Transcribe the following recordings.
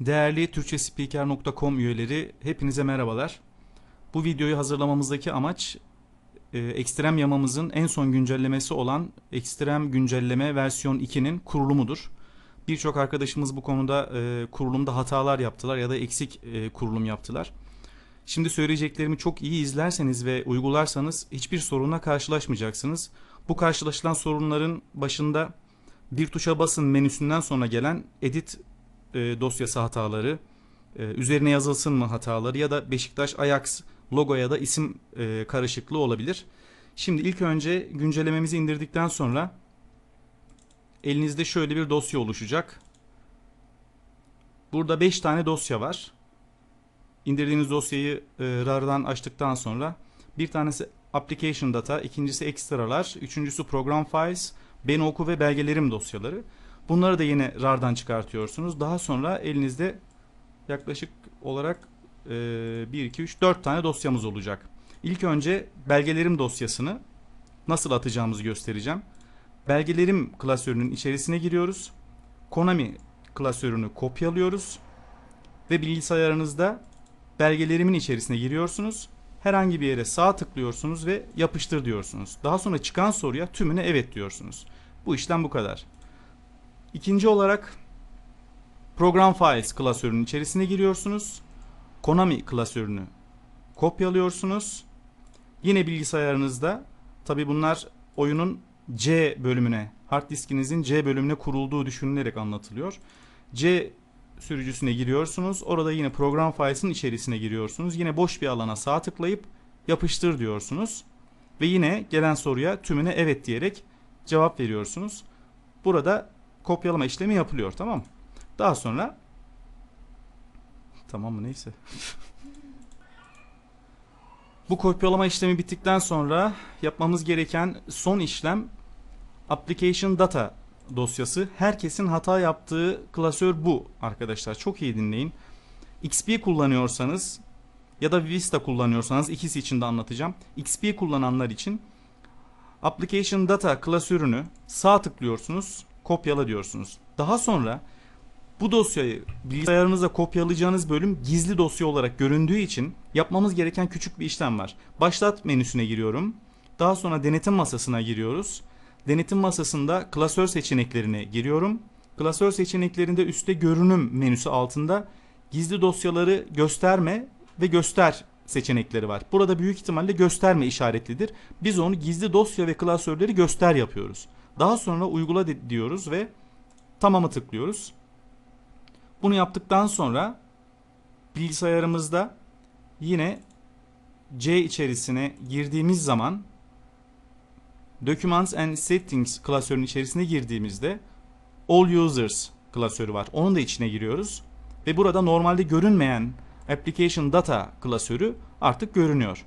Değerli Türkçespeaker.com üyeleri hepinize merhabalar. Bu videoyu hazırlamamızdaki amaç e, ekstrem yamamızın en son güncellemesi olan ekstrem güncelleme versiyon 2'nin kurulumudur. Birçok arkadaşımız bu konuda e, kurulumda hatalar yaptılar ya da eksik e, kurulum yaptılar. Şimdi söyleyeceklerimi çok iyi izlerseniz ve uygularsanız hiçbir sorunla karşılaşmayacaksınız. Bu karşılaşılan sorunların başında bir tuşa basın menüsünden sonra gelen edit e, dosyası hataları, e, üzerine yazılsın mı hataları ya da Beşiktaş Ajax logo ya da isim e, karışıklığı olabilir. Şimdi ilk önce güncellememizi indirdikten sonra elinizde şöyle bir dosya oluşacak. Burada 5 tane dosya var. İndirdiğiniz dosyayı e, RAR'dan açtıktan sonra bir tanesi application data, ikincisi ekstralar, üçüncüsü program files, beni oku ve belgelerim dosyaları. Bunları da yine RAR'dan çıkartıyorsunuz. Daha sonra elinizde yaklaşık olarak e, 1, 2, 3, 4 tane dosyamız olacak. İlk önce belgelerim dosyasını nasıl atacağımızı göstereceğim. Belgelerim klasörünün içerisine giriyoruz. Konami klasörünü kopyalıyoruz. Ve bilgisayarınızda belgelerimin içerisine giriyorsunuz. Herhangi bir yere sağ tıklıyorsunuz ve yapıştır diyorsunuz. Daha sonra çıkan soruya tümüne evet diyorsunuz. Bu işlem bu kadar. İkinci olarak Program Files klasörünün içerisine giriyorsunuz. Konami klasörünü kopyalıyorsunuz. Yine bilgisayarınızda tabi bunlar oyunun C bölümüne, hard diskinizin C bölümüne kurulduğu düşünülerek anlatılıyor. C sürücüsüne giriyorsunuz. Orada yine program files'in içerisine giriyorsunuz. Yine boş bir alana sağ tıklayıp yapıştır diyorsunuz. Ve yine gelen soruya tümüne evet diyerek cevap veriyorsunuz. Burada kopyalama işlemi yapılıyor tamam mı? Daha sonra tamam mı neyse. Bu kopyalama işlemi bittikten sonra yapmamız gereken son işlem application data dosyası. Herkesin hata yaptığı klasör bu arkadaşlar. Çok iyi dinleyin. XP kullanıyorsanız ya da Vista kullanıyorsanız ikisi için de anlatacağım. XP kullananlar için application data klasörünü sağ tıklıyorsunuz, kopyala diyorsunuz. Daha sonra bu dosyayı bilgisayarınıza kopyalayacağınız bölüm gizli dosya olarak göründüğü için yapmamız gereken küçük bir işlem var. Başlat menüsüne giriyorum. Daha sonra denetim masasına giriyoruz. Denetim masasında klasör seçeneklerine giriyorum. Klasör seçeneklerinde üstte görünüm menüsü altında gizli dosyaları gösterme ve göster seçenekleri var. Burada büyük ihtimalle gösterme işaretlidir. Biz onu gizli dosya ve klasörleri göster yapıyoruz. Daha sonra uygula diyoruz ve tamamı tıklıyoruz. Bunu yaptıktan sonra bilgisayarımızda yine C içerisine girdiğimiz zaman Documents and Settings klasörünün içerisine girdiğimizde All Users klasörü var. Onun da içine giriyoruz. Ve burada normalde görünmeyen Application Data klasörü artık görünüyor.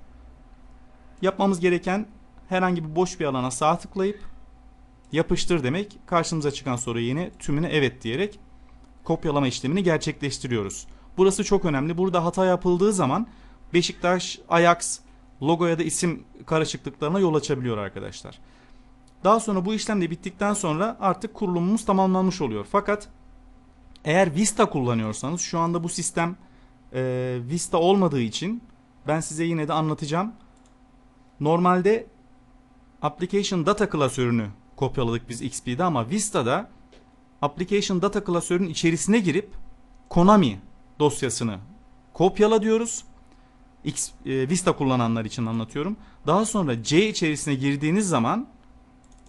Yapmamız gereken herhangi bir boş bir alana sağ tıklayıp yapıştır demek. Karşımıza çıkan soruyu yine tümüne evet diyerek kopyalama işlemini gerçekleştiriyoruz. Burası çok önemli. Burada hata yapıldığı zaman Beşiktaş, Ajax, logo ya da isim karışıklıklarına yol açabiliyor arkadaşlar. Daha sonra bu işlem de bittikten sonra artık kurulumumuz tamamlanmış oluyor. Fakat eğer Vista kullanıyorsanız şu anda bu sistem e, Vista olmadığı için ben size yine de anlatacağım. Normalde Application Data klasörünü kopyaladık biz XP'de ama Vista'da Application Data klasörünün içerisine girip Konami dosyasını kopyala diyoruz. X, e, Vista kullananlar için anlatıyorum. Daha sonra C içerisine girdiğiniz zaman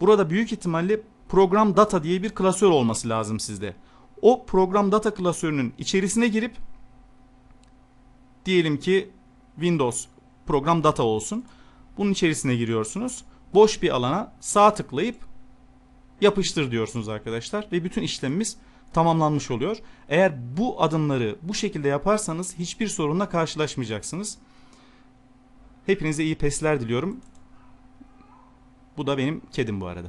burada büyük ihtimalle program data diye bir klasör olması lazım sizde. O program data klasörünün içerisine girip diyelim ki Windows program data olsun. Bunun içerisine giriyorsunuz. Boş bir alana sağ tıklayıp yapıştır diyorsunuz arkadaşlar ve bütün işlemimiz tamamlanmış oluyor. Eğer bu adımları bu şekilde yaparsanız hiçbir sorunla karşılaşmayacaksınız. Hepinize iyi pesler diliyorum. Bu da benim kedim bu arada.